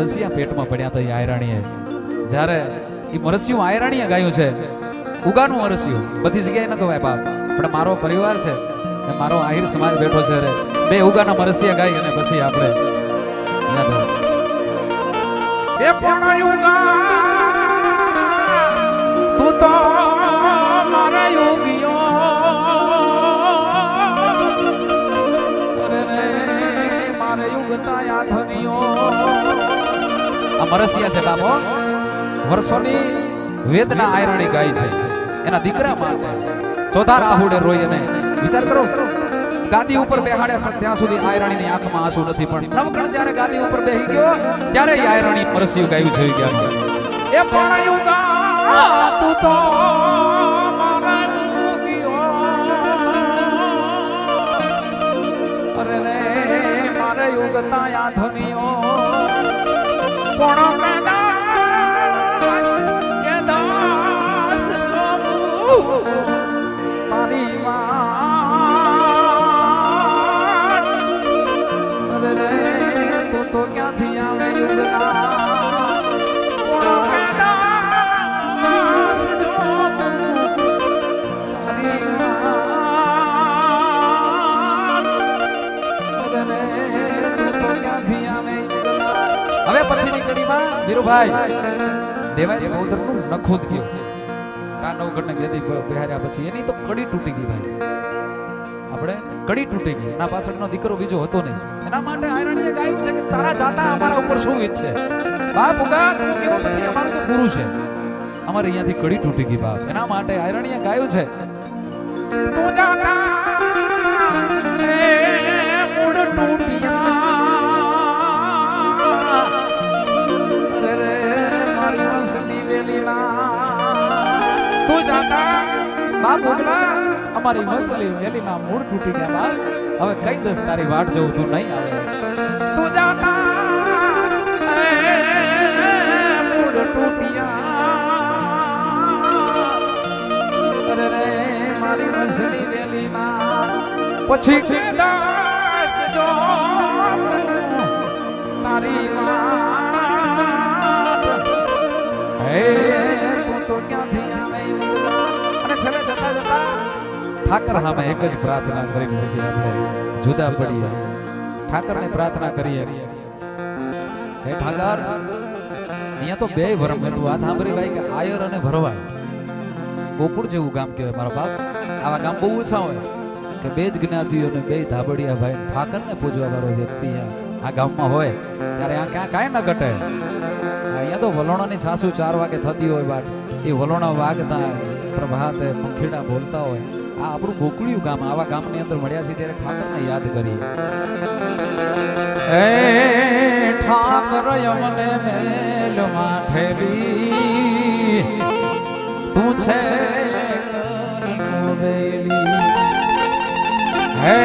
મરસિયા પેટમાં પડ્યા હતા આયરાણીએ. જ્યારે એ મરસિયું આયરાણીએ ગાયું છે, ઉગાનું મરસિયું, બધી જગ્યાએ ન કહેવાય બાપ પણ મારો પરિવાર છે, ને મારો આહિર સમાજ બેઠો છે રે. બે ઉગાના મરસિયા ગાઈ અને પછી આપણે. એ પણ યુગા આ મરસિયા છે બાપો વર્ષોની વેદના આયરણી ગાય છે. એના દીકરા માટે ચોથા રાહુડે રોઈ અને વિચાર કરો, ગાદી ઉપર બેહાડ્યા છે, ત્યાં સુધી આયરણીની આંખમાં આંસુ નથી, પણ નવકણ જ્યારે ગાદી ઉપર બેહી ગયો ત્યારે આયરણી મરસિયું ગાયું છે ગયા. એ પણ તું તો અરે રે, મારે યુગતા પણ વીરુભાઈ દેવાય બૌદ્ધનું નખોદ રાનવગઢ ને ગેદી બિહાર્યા પછી એની તો કડી તૂટી ગઈ ભાઈ. આપણે કડી તૂટી ગઈ. એના પાછળનો દીકરો બીજો હતો નહીં. એના માટે આયરણીએ ગાયું છે કે તારા જાતા અમારા ઉપર શું ઈચ્છે? બાપ ઉગા તું કેવો પછી અમારું તો પૂરું છે? અમારે અહીંયાથી કડી તૂટી ગઈ બાપ. એના માટે આયરણીએ ગાયું છે, તું જાતા અમારી મસલી વેલીના મૂળ તૂટી ગયા બાદ હવે કઈ દસ તારી વાટ જોઉં તું નહીં આવે. તું જાતા મૂળ તૂટ્યા. અરે મારી વસની વેલીના પછી કેદાસ જો તારી વાત. હે ઠાકર સામે એક જ પ્રાર્થના કરી પછી આપણે. જુદા પડીએ. ઠાકરને પ્રાર્થના કરીએ. હે ઠાકર, અહીંયા તો બે વરમ હતું. વાત સાંભળી ભાઈ કે આયર અને ભરવાડ. ગોકુળ જેવું ગામ કહેવાય મારા બાપ. આવા ગામ બહુ ઓછા હોય. કે બે જ જ્ઞાતિઓ ને બે ધાબડિયા ભાઈ. ઠાકરને પૂજવા વાળો વ્યક્તિ આ ગામમાં હોય. ત્યારે આ ક્યાં કાંઈ ન ઘટે. અહીંયા તો વલોણાની સાસુ ચાર વાગે થતી હોય બાટ એ વલોણા વાગતા પ્રભાતે પંખીડા બોલતા હોય. આ આપણું ગોકળિયું ગામ, આવા ગામની અંદર મળ્યા છે ત્યારે ઠાકરને યાદ કરીએ. એ ઠાકર યમને મેલ માઠેલી તું છે હે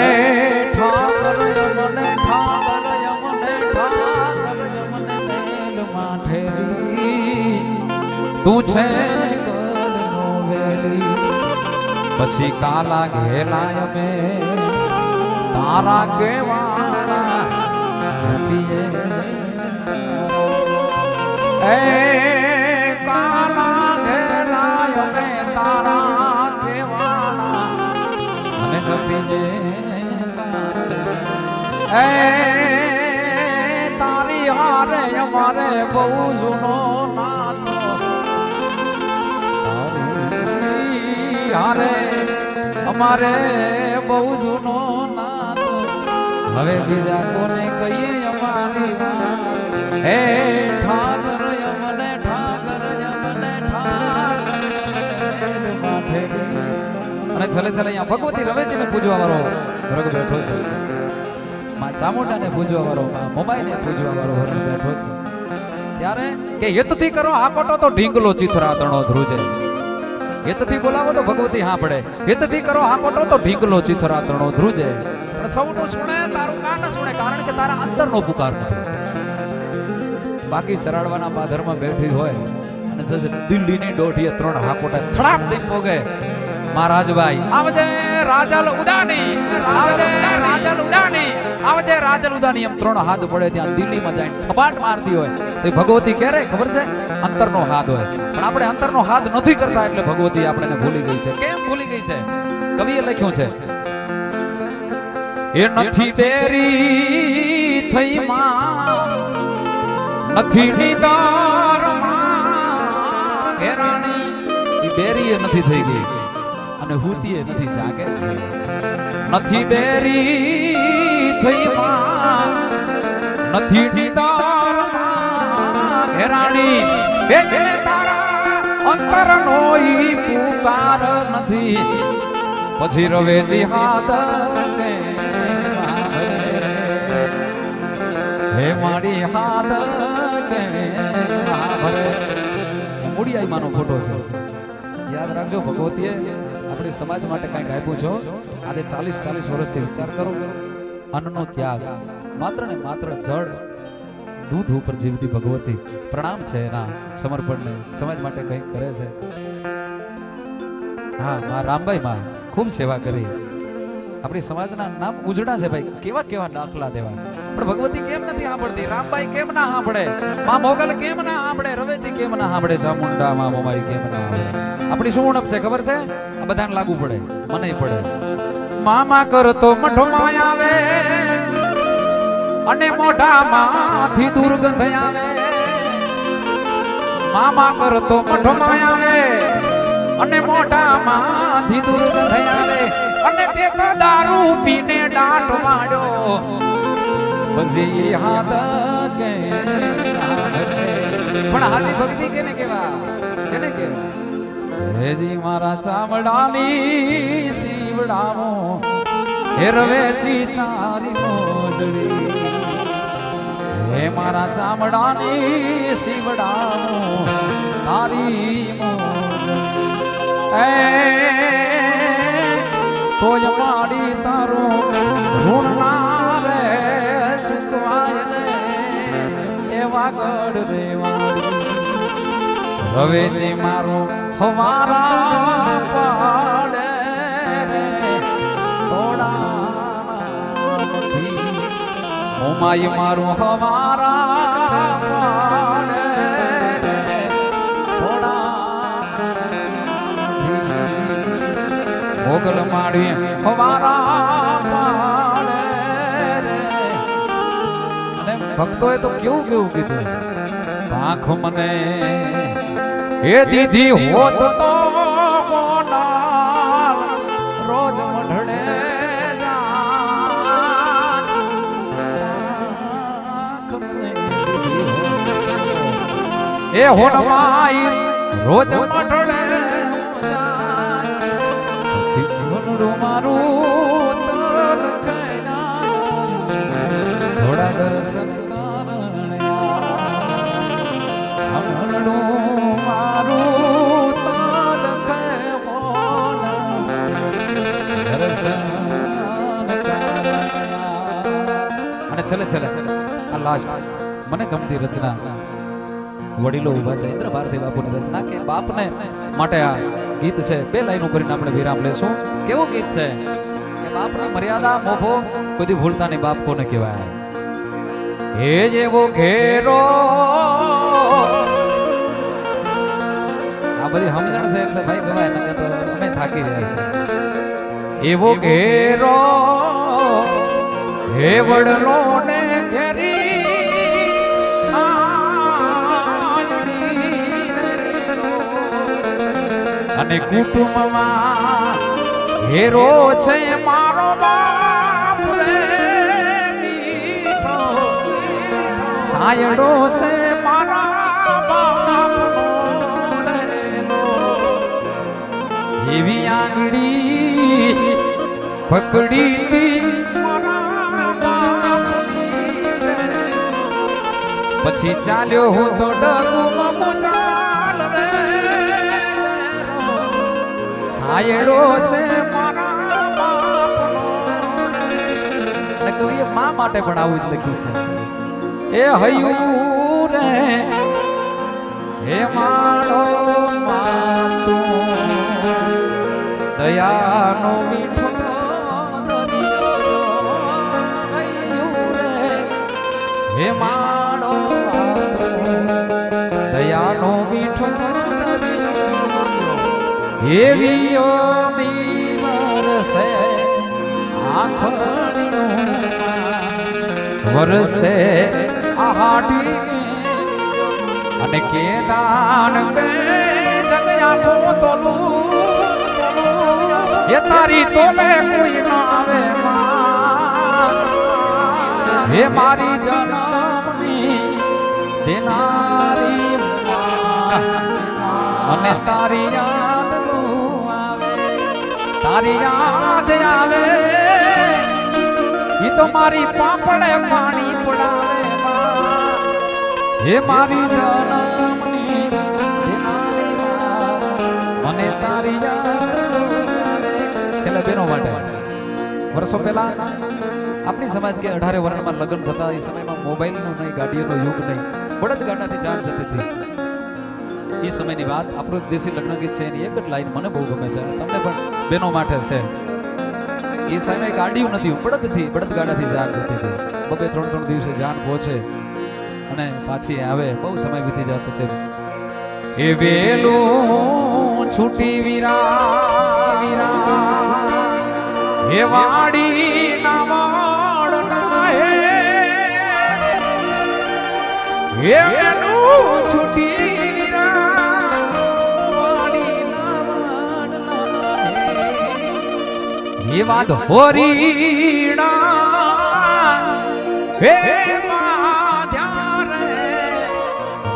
ઠાકર યમને ઠાકર યમને ઠાકર યમને મેલ માઠેલી તું છે પછી કાલા ઘેલા મે. તારા કેવાળા એ કાલા ઘેલાય મે, તારા કેવાળા અને જપીએ એ તારી હારે અમારે બહુ જૂનો નાતો તારી હારે અમારે બહુ જૂનો નાતો હવે બીજા કોને કહીએ અમારી હે ઠાકર યમને ઠાકર યમને ઠાકર. યમને અને છેલ્લે છેલ્લે અહીંયા ભગવતી રવેચીને પૂજવા વાળો વર્ગ બેઠો છે. માં ચામુંડાને પૂજવા વાળો, માં મોબાઈને પૂજવા વાળો વર્ગ બેઠો છે. ત્યારે કે યતથી કરો આ કોટો તો ઢીંગલો ચિથરા તણો ધ્રુજે. હિતથી બોલાવો તો ભગવતી પડે હિતથી કરો આકોટો તો ઢીંગલો ચિથરા તણો ધ્રુજે. પણ સૌનું સુણે, તારું કાન સુણે, કારણ કે તારા અંતરનો પુકાર નથી. બાકી ચરાડવાના પાધરમાં બેઠી હોય અને જજ દિલ્હીની દોઢીએ ત્રણ હાકોટા થડાક દઈ પોગે. મહારાજભાઈ, આવજે રાજલ ઉદાની, આવજે રાજલ ઉદાની, આવજે રાજલ ઉદાની. એમ ત્રણ હાથ પડે ત્યાં દિલ્હીમાં જાય ખપાટ મારતી હોય. તો ભગવતી ક્યારે ખબર છે? અંતરનો હાથ હોય. પણ આપણે અંતરનો હાથ નથી કરતા એટલે ભગવતી આપણને ભૂલી ગઈ છે. કેમ ભૂલી ગઈ છે? કવિએ લખ્યું છે, એ નથી બેરી થઈ માં, નથી નિદારમાં ઘેરાણી. ઈ બેરીએ નથી થઈ ગઈ અને હુતીએ નથી જાગે છે. નથી બેરી થઈ માં, નથી નિદારમાં ઘેરાણી. બેને તારા અંતરનો ઈ પુકાર નથી. પછી રવેજી હાથ કે હે મારી હાથ કે આઈ માનો ફોટો છે. યાદ રાખજો ભગવતીએ, આપણી સમાજ માટે કંઈક આપ્યું છો આજે ચાલીસ ચાલીસ વર્ષથી વિચાર કરો. અન્નનો ત્યાગ, માત્ર ને માત્ર જળ દૂધ ઉપર જીવતી ભગવતી પ્રણામ છે એના સમર્પણને સમાજ માટે કંઈક કરે છે. હા મા રામભાઈ માં ખૂબ સેવા કરી. આપણી સમાજના નામ ઉજડા છે ભાઈ. કેવા કેવા દાખલા દેવા. પણ ભગવતી કેમ નથી સાંભળતી? રામભાઈ કેમ ના સાંભળે? મા મોગલ કેમ ના સાંભળે? રવેજી કેમ ના સાંભળે? ચામુંડા, મા મોમાઈ કેમ ના સાંભળે? આપણી શું ઉણપ છે? ખબર છે? આ બધાને લાગુ પડે. મને પડે. મામા કરતો માય આવે. અને મોઢામાંથી દુર્ગંધ આવે. મામા કરતો મઠમાં આવે અને મોઢામાંથી દુર્ગંધ આવે. અને તે તો દારૂ પીને દાટ વાળ્યો. પછી હાથ કે પણ હાજી ભક્તિ કેને કેવા કેને કેવા હેજી મારા ચામડાની સીવડાવો હેરવે ચી તારી મોજડી. હે મારા ચામડાને શીવડાવો, તારી એ, તોય માડી તારો ઋણ ના રે ચૂકવાય ને એવા ગઢ રેવા. હવે જે મારો હવારા ઓમાય મારું હવારા પાડે રે તોડા નથી. મોગલ માડી હવારા પાડે રે અને ભક્તોએ તો કેવું કેવું કીધું છે મને એ દીધી હોત તો એ હોનમાઈ રોજ. પછી હોનડું મારું તન હમણું મારું તન ખેવોના દર્શન અને છેલ્લે છેલ્લે આ લાસ્ટ મને ગમતી રચના વડીલો ઊભા છે. ઇન્દ્ર ભારતી બાપુની રચના કે બાપને માટે આ ગીત છે. બે લાઈનો કરીને આપણે વિરામ લેશું. કેવું ગીત છે? કે બાપની મર્યાદા મોભો કોઈ ભૂલતા નહીં. બાપ કોને કહેવાય? એ જેવો ઘેરો. આ બધી સમજણ છે એટલે ભાઈ ગવાય ન તો અમે થાકી રહ્યા છે એવો ઘેરો. હે વડલો અને કુટુંબમાં હેરો છે મારો બાપ સાયડો છે મારા બાપનો એવી આંગળી પકડી. પછી ચાલ્યો હું તો ડગુમાં આયડો છે મારા કવિએ મા માટે પણ આવું જ લખ્યું છે. એ હયું રે, હે મારો દયાનો મીઠો હે માણો દયાનો મીઠો ઓમી વરસે આંખણીઓમાં વરસે આહાડી અને કે જગ્યા કે જગયા પોતલું. એ તારી તોલે કોઈ ના આવે માં. હે મારી જનમની દેનારી. અને તારી તારી યાદ આવે, ઈ તો મારી પાપડે પાણી પડાવે હે મારી જનમની. મને તારી યાદ છેલ્લા બેનો માટે, વર્ષો પહેલા આપણી સમાજ કે અઢારે વર્ણમાં લગ્ન થતા એ સમયમાં મોબાઈલનો નહીં, ગાડીઓનો યુગ નહીં, બળદ ગાડાથી જાણ જતી હતી. એ સમયની વાત આપણું દેશી લગ્ન ગીત છે એની એક જ લાઈન મને બહુ ગમે છે. તમને પણ બેનો માટે છે. એ સામે ગાડીઓ નથી, બળદથી બળદ ગાડાથી જાન જતી હતી. બબે ત્રણ ત્રણ દિવસે જાન પહોંચે અને પાછી આવે, બહુ સમય વીતી જતો તે એ વેલું છૂટી વીરા, વિરા. હે વાડી ના વાડ ના હે વેલું હે હે વાદ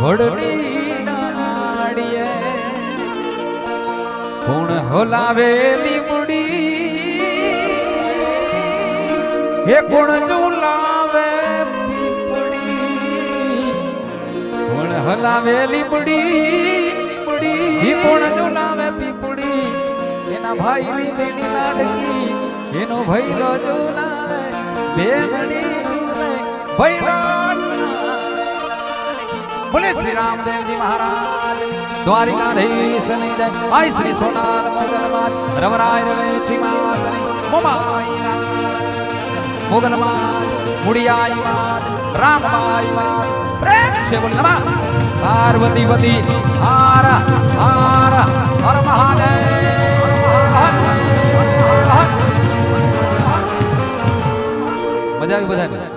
હોરીડા હે ડાળીએ કોણ હલાવેલી મુડી હે કોણ કોણ હલાવેલી મુડી મુડી હે કોણ ઝુલાવે પીપુડી એના ભાઈની બેની લાડકી એનો ભૈલો ઝુલાવે બેનડી ઝુલે ભૈલો બોલે શ્રી રામદેવજી મહારાજ દ્વારિકાધીશ ને જય આય શ્રી સોનાર મોગલ માત રવરાય રવેચી માત ને મોમાઈ માત મોગલ માત મુડિયાઈ માત રામબાઈ માત પ્રેમ સે બોલ નમઃ પાર્વતી વતી હાર હાર હર મહાદેવ મજા આવી